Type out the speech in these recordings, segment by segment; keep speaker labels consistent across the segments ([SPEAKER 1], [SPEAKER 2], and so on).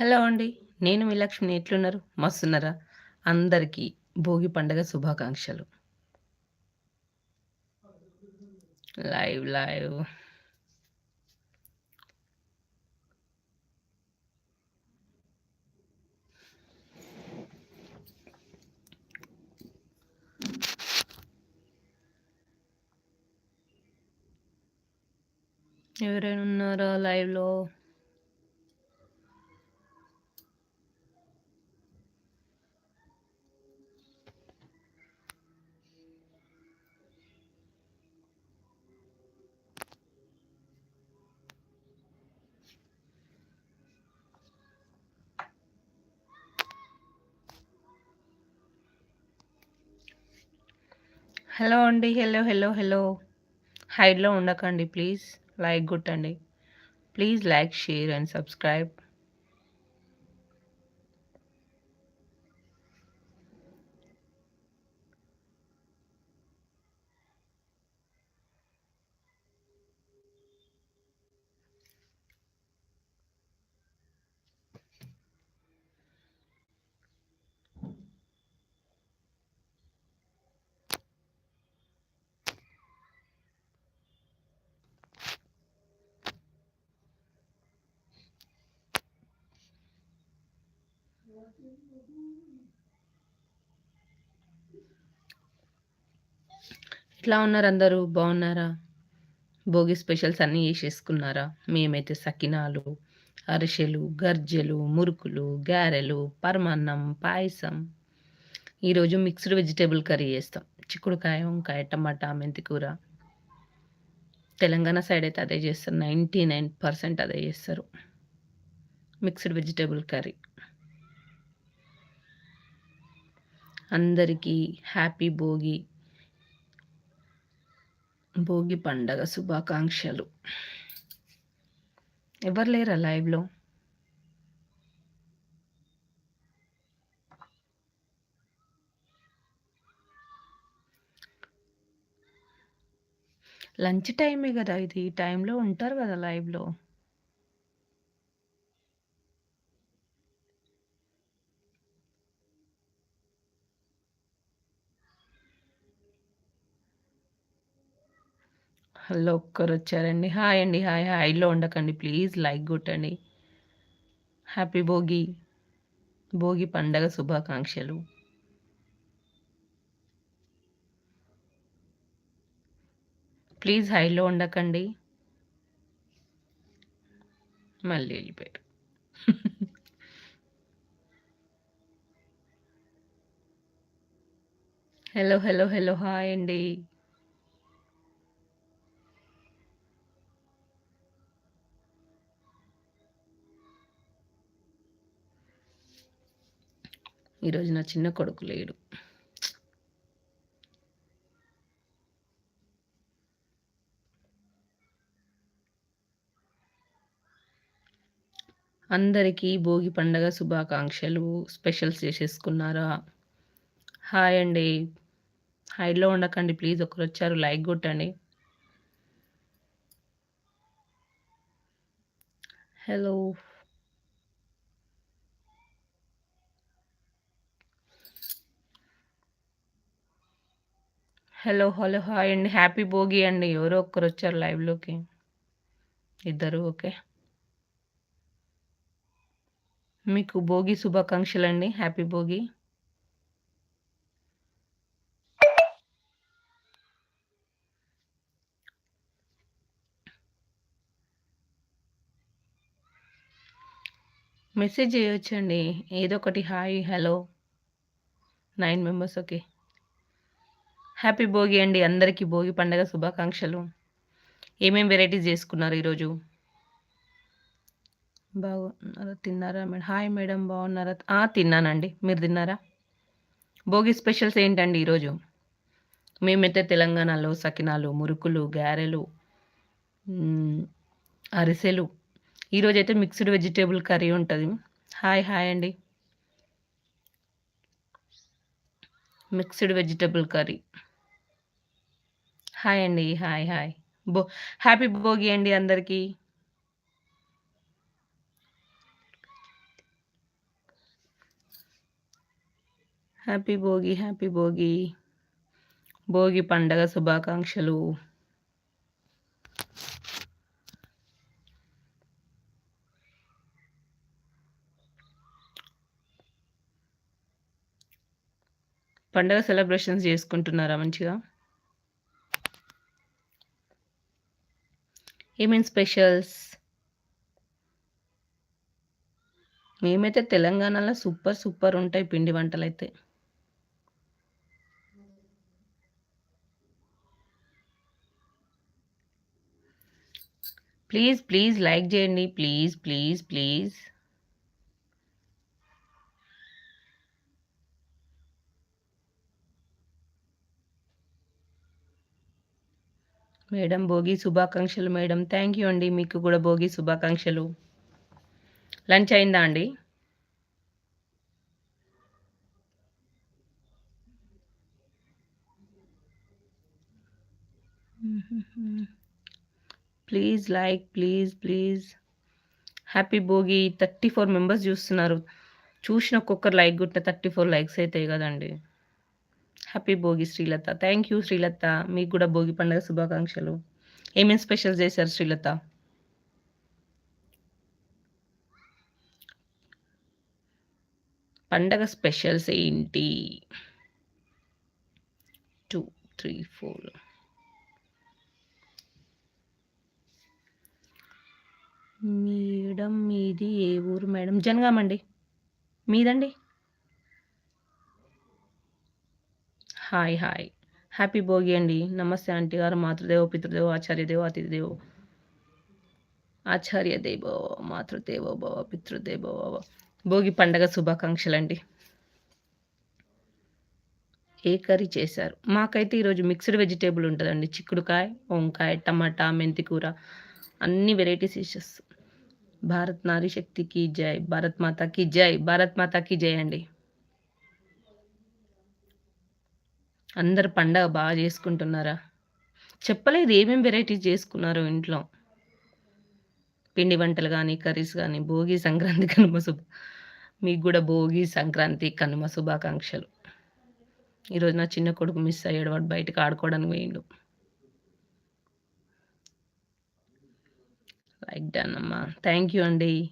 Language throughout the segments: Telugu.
[SPEAKER 1] హలో అండి. నేను మీ లక్ష్మిని. ఎట్లున్నారు? మస్తున్నారా? అందరికీ భోగి పండగ శుభాకాంక్షలు. Live, live. ఎవరైనా ఉన్నారా లైవ్‌లో? హలో అండి. Hello, hello, hello. హైడ్‌లో ఉండకండి ప్లీజ్. లైక్ కొట్టండి please like, share and subscribe. ఎట్లా ఉన్నారు అందరూ? బాగున్నారా? భోగి స్పెషల్స్ అన్నీ చేసేసుకున్నారా? మేమైతే సకినాలు, అరిసెలు, గర్జెలు, మురుకులు, గారెలు, పరమాన్నం, పాయసం. ఈరోజు మిక్స్డ్ వెజిటేబుల్ కర్రీ చేస్తాం. చిక్కుడుకాయ, వంకాయ, టమాటా, మెంతికూర. తెలంగాణ సైడ్ అయితే అదే చేస్తారు. 99% అదే చేస్తారు. Mixed vegetable curry. అందరికీ హ్యాపీ భోగి. భోగి పండగ శుభాకాంక్షలు. ఎవరు లేరా లైవ్‌లో? లంచ్ టైమే కదా ఇది. ఈ టైంలో ఉంటారు కదా లైవ్‌లో. హలో ఒక్కరు వచ్చారండి హాయ్ అండి. హాయ్. హాయ్‌లో ఉండకండి ప్లీజ్ లైక్ కొట్టండి హ్యాపీ భోగి. భోగి పండగ శుభాకాంక్షలు. ప్లీజ్ హైలో ఉండకండి. మళ్ళీ వెళ్ళిపోయారు హలో, హలో, హలో. హాయ్ అండి. ఈరోజు నా చిన్న కొడుకు లేడు. అందరికీ భోగి పండగ శుభాకాంక్షలు. స్పెషల్స్ చేసేసుకున్నారా? హాయ్ అండి. హైలో ఉండకండి ప్లీజ్. ఒకరు వచ్చారు లైక్ కొట్టండి హలో. Hello, hello. హాయ్ అండి. హ్యాపీ భోగి అండి. ఎవరో ఒక్కరొచ్చారు లైవ్‌లోకి. ఇద్దరు ఓకే. మీకు భోగి శుభాకాంక్షలు అండి హ్యాపీ భోగి. మెసేజ్ చేయొచ్చండి. ఏదో ఒకటి hi, hello. Nine members okay. Happy Bhogi అండి. అందరికీ భోగి పండగ శుభాకాంక్షలు. ఏమేం వెరైటీస్ చేసుకున్నారు ఈరోజు? బాగున్నారా? తిన్నారా మేడం? హాయ్ మేడం బాగున్నారా? తిన్నానండి. మీరు తిన్నారా? భోగి స్పెషల్స్ ఏంటండి ఈరోజు? మేమైతే తెలంగాణలో సకినాలు, మురుకులు, గారెలు, అరిసెలు. ఈరోజైతే మిక్స్డ్ వెజిటేబుల్ కర్రీ ఉంటుంది హాయ్, హాయ్ అండి. Mixed vegetable curry. హాయ్ అండి. Hi hi. బో హ్యాపీ భోగి అండి అందరికీ. Happy Bhogi happy Bhogi. Bhogi పండగ శుభాకాంక్షలు. పండగ సెలబ్రేషన్స్ చేసుకుంటున్నారా మంచిగా? ఏమేమి స్పెషల్స్? మేమైతే తెలంగాణలో సూపర్ సూపర్ ఉంటాయి పిండి వంటలు అయితే ప్లీజ్ ప్లీజ్ లైక్ చేయండి. Please please please. Madam Bhogi శుభాకాంక్షలు మేడం. థ్యాంక్ యూ అండి. మీకు కూడా భోగి శుభాకాంక్షలు. లంచ్ అయిందా అండి? Please like please please happy Bhogi thirty four members చూస్తున్నారు. చూసిన ఒక్కొక్కరు లైక్ కొట్టిన థర్టీ ఫోర్ లైక్స్ అవుతాయి కదండి. Happy Bhogi Srilatha thank you Srilatha మీకు కూడా భోగి పండుగ శుభాకాంక్షలు. ఏమేమి స్పెషల్ చేశారు శ్రీలత పండగ స్పెషల్స్ ఏంటి? టూ త్రీ ఫోర్ మేడం మీది ఏ ఊరు మేడం? జనగామండి మీదండి? Hi hi. హ్యాపీ భోగి అండి. నమస్తే ఆంటీ గారు మాతృదేవో పితృదేవో ఆచార్యదేవో అతిథిదేవో. ఆచార్య దేవో మాతృదేవో భవ పితృదేవో భవ. భోగి పండగ శుభాకాంక్షలండి. ఏ కర్రీ చేశారు? మాకైతే ఈరోజు మిక్స్డ్ వెజిటేబుల్ ఉంటుందండి. చిక్కుడుకాయ వంకాయ టమాటా మెంతికూర అన్ని వెరైటీస్ డిషెస్ భారత్ నారీ శక్తికి జై భారత్ మాతాకి జై భారత్ మాతాకి జై అండి. అందరు పండగ బాగా చేసుకుంటున్నారా? చెప్పలేదు ఏమేమి వెరైటీస్ చేసుకున్నారో ఇంట్లో. పిండి వంటలు కానీ కర్రీస్ కానీ భోగి సంక్రాంతి కనుమ శుభ మీకు కూడా భోగి సంక్రాంతి కనుమ శుభాకాంక్షలు. ఈరోజు నా చిన్న కొడుకు మిస్ అయ్యాడు వాడు బయటకు ఆడుకోవడానికి పోయిండు. లైక్ డన్ అమ్మా. థ్యాంక్ యూ అండి.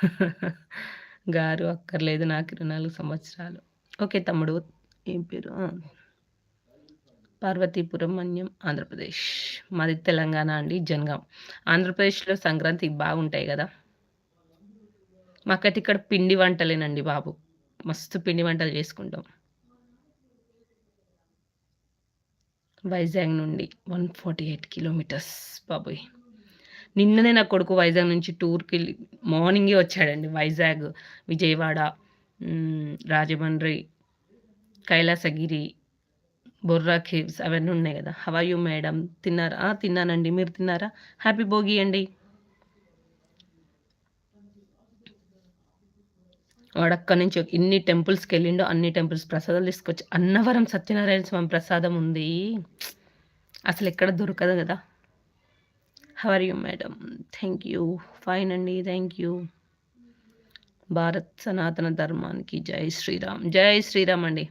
[SPEAKER 1] గారు అక్కర్లేదు నాకు ఇరవై నాలుగు సంవత్సరాలు. ఓకే తమ్ముడు. ఏం పేరు? పార్వతీపురం మన్యం ఆంధ్రప్రదేశ్. మాది తెలంగాణ అండి జనగాం. ఆంధ్రప్రదేశ్లో సంక్రాంతి బాగుంటాయి కదా? మాకైతే ఇక్కడ పిండి వంటలేనండి బాబు. మస్తు పిండి వంటలు చేసుకుంటాం. వైజాగ్ నుండి వన్ ఫార్టీ ఎయిట్ కిలోమీటర్స్ బాబోయ్. నిన్ననే నా కొడుకు వైజాగ్ నుంచి టూర్కి వెళ్ళి మార్నింగే వచ్చాడండి. వైజాగ్ విజయవాడ రాజమండ్రి కైలాసగిరి బొర్రా కేవ్స్ అవన్నీ ఉన్నాయి కదా. హవాయు మేడం తిన్నారా? తిన్నానండి. మీరు తిన్నారా? హ్యాపీ భోగి అండి. వాడు అక్కడి నుంచి ఇన్ని టెంపుల్స్కి వెళ్ళిండో అన్ని టెంపుల్స్ ప్రసాదాలు తీసుకొచ్చి అన్నవరం సత్యనారాయణ స్వామి ప్రసాదం ఉంది. అసలు ఎక్కడ దొరకదు కదా. How are you madam thank you fine అండి థ్యాంక్ యూ భారత్ సనాతన ధర్మానికి జై శ్రీరామ్. జై శ్రీరామ్ అండి.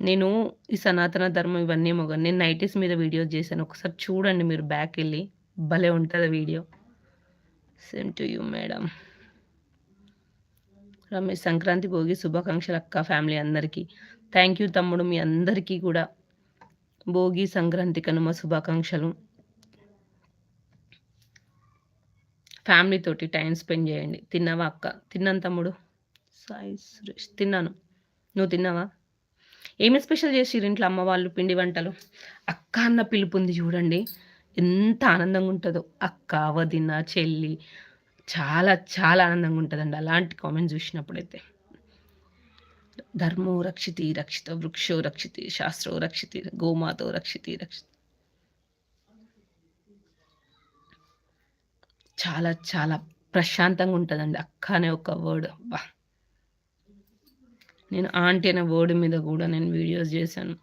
[SPEAKER 1] నేను ఈ సనాతన ధర్మం ఇవన్నీ మొగ నేను నైటీస్ మీద వీడియోస్ చేశాను. ఒకసారి చూడండి మీరు బ్యాక్ వెళ్ళి. భలే ఉంటుంది video. Same to you madam Ramesh Sankranti Bhogi శుభాకాంక్షలు అక్క ఫ్యామిలీ అందరికీ. థ్యాంక్ యూ తమ్ముడు మీ అందరికీ కూడా. భోగి సంక్రాంతి కనుమ శుభాకాంక్షలు. ఫ్యామిలీతోటి టైం స్పెండ్ చేయండి. తిన్నావా అక్క? తిన్నాను తమ్ముడు. సాయి సురేష్ తిన్నాను. నువ్వు తిన్నావా? ఏమి స్పెషల్ చేసిరు ఇంట్లో అమ్మ వాళ్ళు పిండి వంటలు? అక్క అన్న పిలుపు ఉంది చూడండి. ఎంత ఆనందంగా ఉంటుందో. అక్క వదిన చెల్లి. చాలా చాలా ఆనందంగా ఉంటుందండి అలాంటి కామెంట్స్ చూసినప్పుడైతే. ధర్మో రక్షితి రక్షిత వృక్షో రక్షితి శాస్త్రో రక్షితి గోమాతో రక్షితి రక్షిత చాలా చాలా ప్రశాంతంగా ఉంటుందండి. అక్క అనే ఒక వర్డ్ బా నేను ఆంటీ అనే వర్డ్ మీద కూడా నేను వీడియోస్ చేశాను.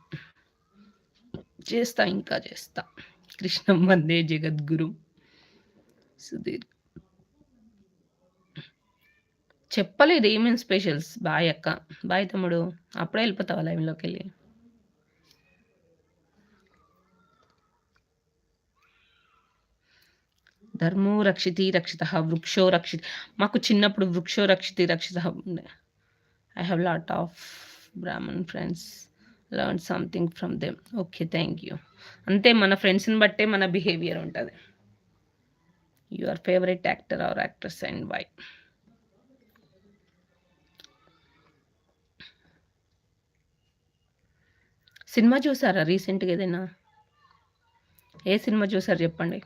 [SPEAKER 1] చేస్తా ఇంకా చేస్తా. కృష్ణం వందే జగద్గురు. సుధీర్ చెప్పలేదు ఏమేమి స్పెషల్స్ బాయ్ అక్క. బాయ్ తమ్ముడు అప్పుడే వెళ్ళిపోతావా లైవ్లోకి వెళ్ళి? ధర్మో రక్షితి రక్షిత వృక్షో రక్షితి. మాకు చిన్నప్పుడు వృక్షో రక్షితి రక్షిత ఉండే. I have lot of Brahman friends learn something from them okay thank you అంతే మన ఫ్రెండ్స్ని బట్టే మన బిహేవియర్ ఉంటుంది. Your favourite actor or actress and why cinema చూసారా రీసెంట్గా ఏదైనా? ఏ సినిమా చూసారు చెప్పండి?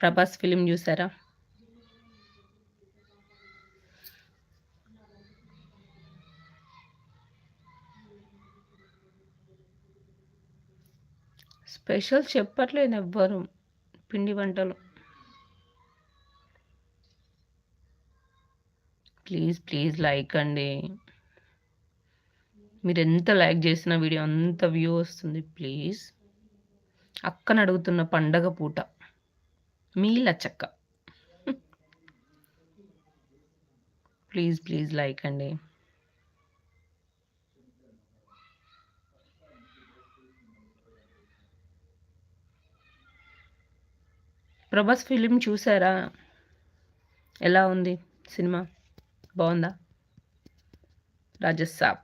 [SPEAKER 1] ప్రభాస్ ఫిలిం చూసారా? స్పెషల్ చెప్పట్లేదు ఎవ్వరు పిండి వంటలు. ప్లీజ్ ప్లీజ్ లైక్ అండి. మీరు ఎంత లైక్ చేసిన వీడియో అంత వ్యూ వస్తుంది ప్లీజ్. అక్కన అడుగుతున్న పండగ పూట. మీ లచ్చక్క ప్లీజ్ ప్లీజ్ లైక్ అండి. ప్రభాస్ ఫిలిం చూసారా? ఎలా ఉంది సినిమా? బాగుందా? రాజసాబ్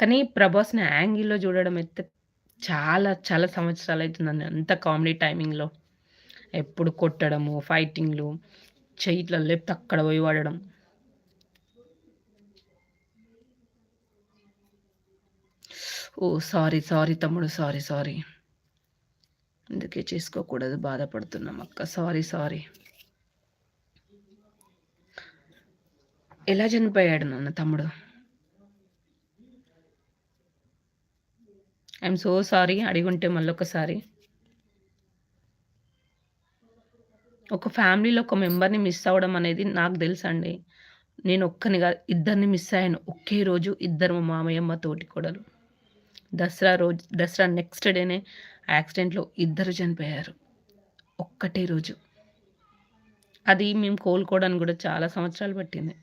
[SPEAKER 1] కానీ ప్రభాస్ని యాంగిల్లో చూడడం అయితే చాలా చాలా సంవత్సరాలు అవుతుందండి అంత కామెడీ టైమింగ్లో. ఎప్పుడు కొట్టడము ఫైటింగ్లు చెయ్యిట్ల లేపితే అక్కడ పోయి పడడం ఓ సారీ సారీ తమ్ముడు సారీ సారీ. అందుకే చేసుకోకూడదు బాధపడుతున్నాం అక్క. Sorry sorry. ఎలా చనిపోయాడు నాన్న తమ్ముడు? ఐఎమ్ సో సారీ అడిగుంటే మళ్ళొకసారి. ఒక ఫ్యామిలీలో ఒక మెంబర్ని మిస్ అవ్వడం అనేది నాకు తెలుసు అండి నేను ఒక్కనిగా ఇద్దరిని మిస్ అయ్యాను. ఒకే రోజు ఇద్దరు మా మామయ్యమ్మ తోటి కొడలు దసరా రోజు దసరా నెక్స్ట్ డేనే యాక్సిడెంట్లో ఇద్దరు చనిపోయారు. ఒక్కటే రోజు. అది మేము కోలుకోవడానికి కూడా చాలా సంవత్సరాలు పట్టింది.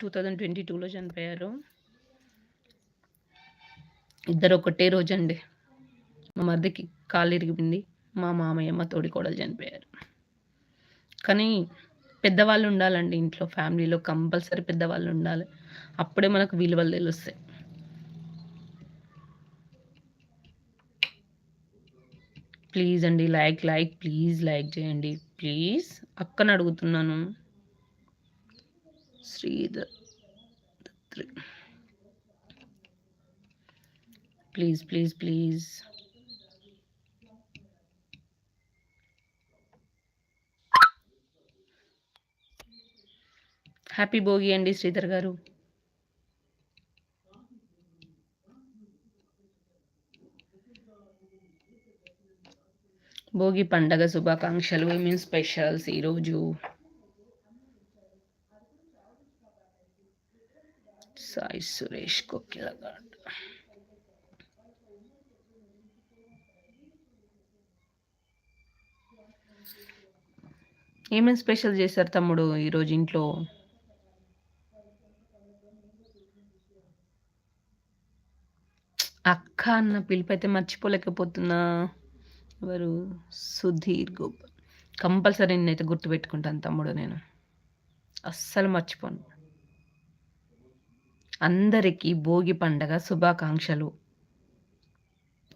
[SPEAKER 1] టూ థౌజండ్ ట్వంటీ టూలో చనిపోయారు. ఇద్దరు ఒకటే రోజు అండి మా మధ్యకి కాలు ఇరిగిపోయింది. మా మామయ్యమ్మ తోడి కోడలు చనిపోయారు. కానీ పెద్దవాళ్ళు ఉండాలండి ఇంట్లో ఫ్యామిలీలో కంపల్సరీ పెద్దవాళ్ళు ఉండాలి. అప్పుడే మనకు విలువలు తెలుస్తాయి. ప్లీజ్ అండి లైక్ లైక్ ప్లీజ్ లైక్ చేయండి. ప్లీజ్ అక్కను అడుగుతున్నాను. Sridhar please please please. Happy Bhogi అండి శ్రీధర్ గారు. భోగి పండగ శుభాకాంక్షలు మీన్ స్పెషల్స్ ఈరోజు సాయి సురేష్ కొక్కిలగాడ్ ఏమేమి స్పెషల్ చేశారు తమ్ముడు ఈరోజు ఇంట్లో? అక్క అన్న పిలుపు అయితే మర్చిపోలేకపోతున్నా. ఎవరు? సుధీర్ గోప్. కంపల్సరీ నేనైతే గుర్తుపెట్టుకుంటాను తమ్ముడు నేను. అస్సలు మర్చిపోను. అందరికీ భోగి పండగ శుభాకాంక్షలు.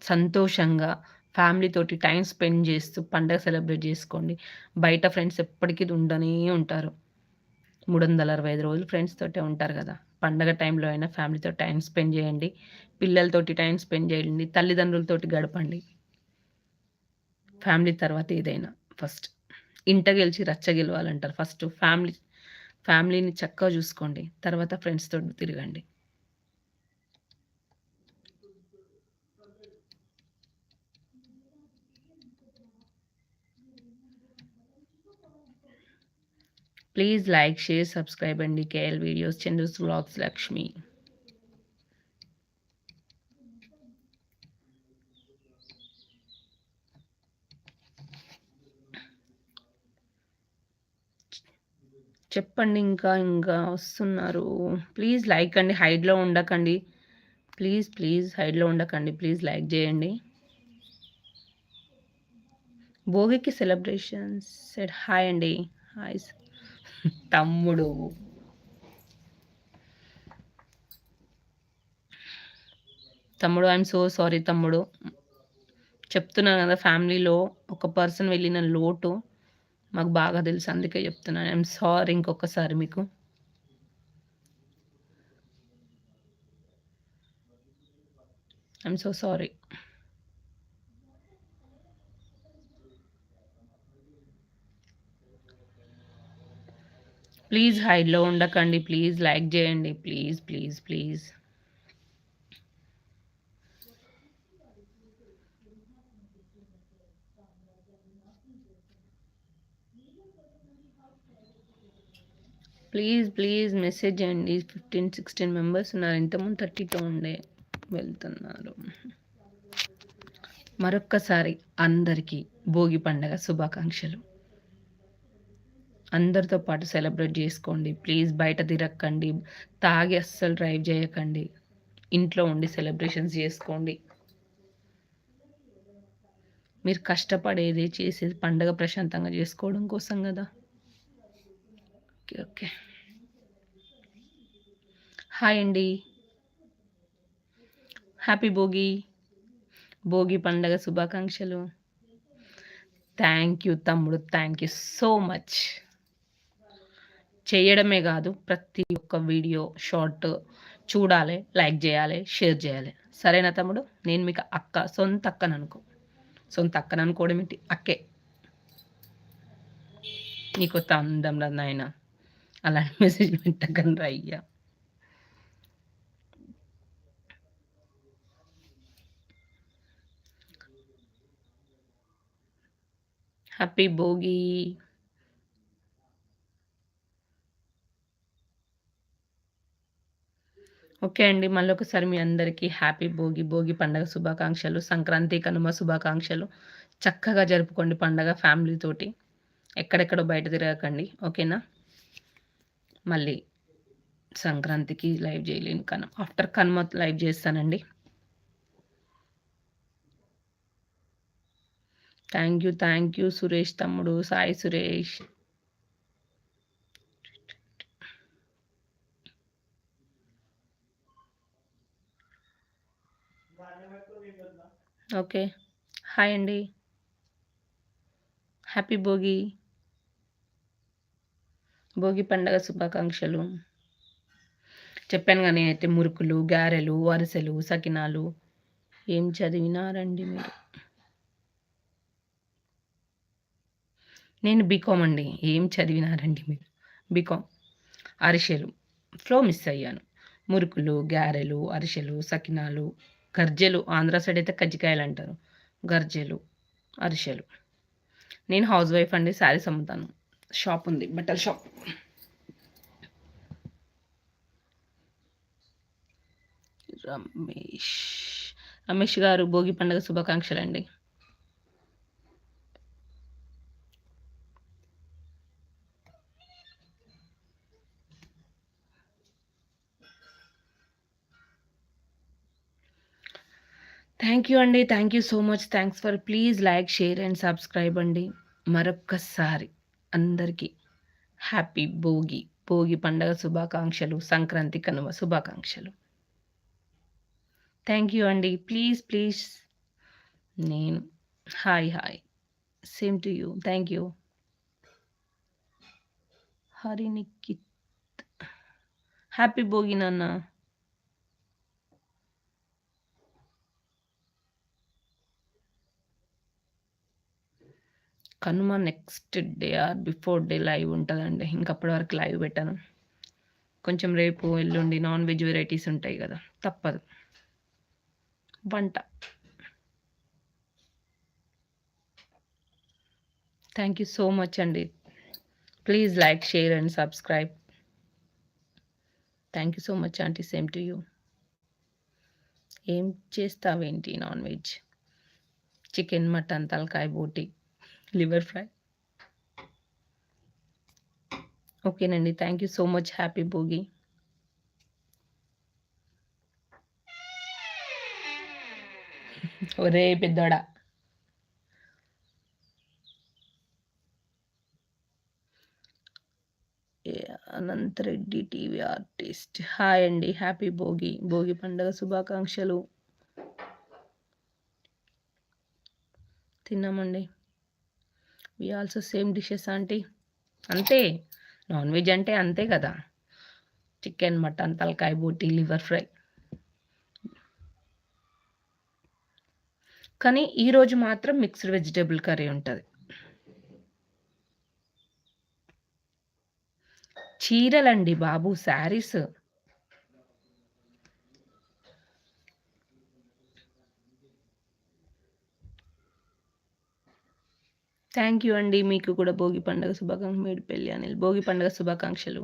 [SPEAKER 1] సంతోషంగా ఫ్యామిలీతోటి టైం స్పెండ్ చేస్తూ పండగ సెలబ్రేట్ చేసుకోండి. బయట ఫ్రెండ్స్ ఎప్పటికీ ఉండనే ఉంటారు. మూడు వందల అరవై ఐదు రోజులు ఫ్రెండ్స్ తోటే ఉంటారు కదా. పండగ టైంలో అయినా ఫ్యామిలీతో టైం స్పెండ్ చేయండి. పిల్లలతోటి టైం స్పెండ్ చేయండి. తల్లిదండ్రులతోటి గడపండి. ఫ్యామిలీ తర్వాత ఏదైనా ఫస్ట్. ఇంట గెలిచి రచ్చ గెలవాలంటారు. ఫస్ట్ ఫ్యామిలీ ఫ్యామిలీని చక్కగా చూసుకోండి. తర్వాత ఫ్రెండ్స్తో తిరగండి. ప్లీజ్ లైక్ షేర్ సబ్స్క్రైబ్ అండి KL videos Chandra's vlogs Lakshmi చెప్పండి ఇంకా ఇంకా వస్తున్నారు. ప్లీజ్ లైక్ అండి హైడ్లో ఉండకండి. ప్లీజ్ ప్లీజ్ హైడ్లో ఉండకండి. ప్లీజ్ లైక్ చేయండి. భోగికి సెలబ్రేషన్స్ సెట్ హాయ్ అండి. హాయ్ తమ్ముడు. తమ్ముడు ఐఎమ్ సో సారీ తమ్ముడు. చెప్తున్నాను కదా ఫ్యామిలీలో ఒక పర్సన్ వెళ్ళిన లోటు మాకు బాగా తెలుసు అందుకే చెప్తున్నాను. ఐఎమ్ సారీ ఇంకొకసారి మీకు. ఐఎమ్ సో సారీ ప్లీజ్ హైడ్లో ఉండకండి ప్లీజ్ లైక్ చేయండి please please please. Please please message చేయండి. ఫిఫ్టీన్ సిక్స్టీన్ మెంబర్స్ ఉన్నారు. ఇంతకుముందు థర్టీతో ఉండే వెళ్తున్నారు. మరొక్కసారి అందరికీ భోగి పండగ శుభాకాంక్షలు. అందరితో పాటు సెలబ్రేట్ చేసుకోండి. ప్లీజ్ బయట తిరక్కండి. తాగి అస్సలు డ్రైవ్ చేయకండి. ఇంట్లో ఉండి సెలబ్రేషన్స్ చేసుకోండి. మీరు కష్టపడేది చేసేది పండగ ప్రశాంతంగా చేసుకోవడం కోసం కదా. Okay okay. హాయ్ అండి. హ్యాపీ భోగి. భోగి పండగ శుభాకాంక్షలు. థ్యాంక్ యూ తమ్ముడు. Thank you so much. చేయడమే కాదు ప్రతి ఒక్క వీడియో షార్ట్ చూడాలి లైక్ చేయాలి షేర్ చేయాలి. సరేనా తమ్ముడు? నేను మీకు అక్క సొంత అక్కను అనుకో. సొంత అక్కను అనుకోవడం ఏంటి? అక్కే. నీకు అందం నాయన. అలాంటి మెసేజ్ పెట్టకండి అయ్యా. హ్యాపీ భోగి. ఓకే అండి. మళ్ళీ ఒకసారి మీ అందరికీ హ్యాపీ భోగి భోగి పండగ శుభాకాంక్షలు సంక్రాంతి కనుమ శుభాకాంక్షలు. చక్కగా జరుపుకోండి పండగ ఫ్యామిలీతోటి ఎక్కడెక్కడో బయట తిరగకండి. ఓకేనా? మళ్ళీ సంక్రాంతికి లైవ్ చేయలేను కనుమ. ఆఫ్టర్ కనుమ లైవ్ చేస్తానండి. Thank you thank you Suresh తమ్ముడు సాయి సురేష్. ఓకే. హాయ్ అండి. హ్యాపీ భోగి. భోగి పండగ శుభాకాంక్షలు. చెప్పాను కానీ అయితే మురుకులు గారెలు అరిసెలు సకినాలు. ఏం చదివినారండి మీరు? నేను బీకామ్ అండి. ఏం చదివినారండి మీరు? బీకామ్ అరిసెలు. ఫ్లో మిస్ అయ్యాను. మురుకులు గారెలు అరిసెలు సకినాలు. గర్జెలు. ఆంధ్ర సైడ్ అయితే కజ్జికాయలు అంటారు. గర్జెలు అరిసెలు. నేను హౌస్ వైఫ్ అండి శారీస్ అమ్ముతాను. షాప్ ఉంది బట్టల షాప్. రమేష్. రమేష్ గారు భోగి పండుగ శుభాకాంక్షలు అండి థ్యాంక్ యూ అండి thank you so much thanks for please like share and subscribe అండి మరొక్కసారి అందరికీ హ్యాపీ భోగి భోగి పండగ శుభాకాంక్షలు సంక్రాంతి కనుమ శుభాకాంక్షలు. థ్యాంక్ యూ అండి ప్లీజ్ ప్లీజ్ నేను hi hi same to you thank you Harinikith happy Bhogi నాన్న Kanuma next day or before day live ఉంటుందండి. ఇంకప్పటి వరకు లైవ్ పెట్టాను. కొంచెం రేపు ఎల్లుండి నాన్ వెజ్ వెరైటీస్ ఉంటాయి కదా తప్పదు. వంట. థ్యాంక్ యూ సో మచ్ అండి. Please like share and subscribe thank you so much aunty same to you ఏం చేస్తావేంటి నాన్ వెజ్ చికెన్ మటన్ తలకాయ బోటి. Liver fry. ఓకేనండి thank you so much happy Bhogi. ఒరే పెద్దోడా. Anantha Reddy TV artist. Hi అండి హ్యాపీ భోగి. భోగి పండుగ శుభాకాంక్షలు. తిన్నామండి. We also same dishes aunty అంతే. నాన్ వెజ్ అంటే అంతే కదా. చికెన్ మటన్ తలకాయ బోటి లివర్ ఫ్రై కానీ ఈరోజు మాత్రం మిక్స్డ్ వెజిటేబుల్ కర్రీ ఉంటుంది. చీరలండి బాబు శారీస్. థ్యాంక్ యూ అండి. మీకు కూడా భోగి పండుగ శుభాకాంక్ష మేడి పెళ్ళి అనిల్. భోగి పండుగ శుభాకాంక్షలు.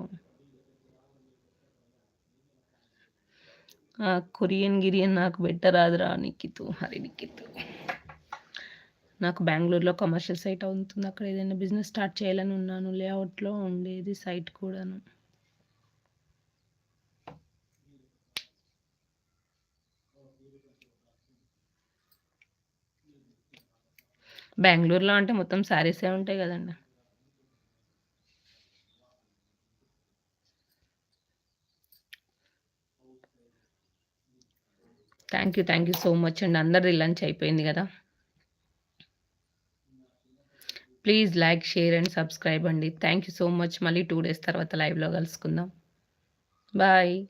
[SPEAKER 1] కొరియన్ గిరియన్ నాకు పెట్టరాదురా నిక్కితు హరి నిక్కితు నాకు బెంగళూరులో కమర్షియల్ సైట్ అవుతుంది. అక్కడ ఏదైనా బిజినెస్ స్టార్ట్ చేయాలని ఉన్నాను. లేఅవుట్లో ఉండేది సైట్ కూడాను. బెంగళూరులో అంటే మొత్తం శారీసే ఉంటాయి కదండి. Thank you thank you so much అండి. అందరిది లంచ్ అయిపోయింది కదా. Please like share and subscribe అండి. Thank you so much. మళ్ళీ టూ డేస్ తర్వాత లైవ్లో కలుసుకుందాం. బాయ్.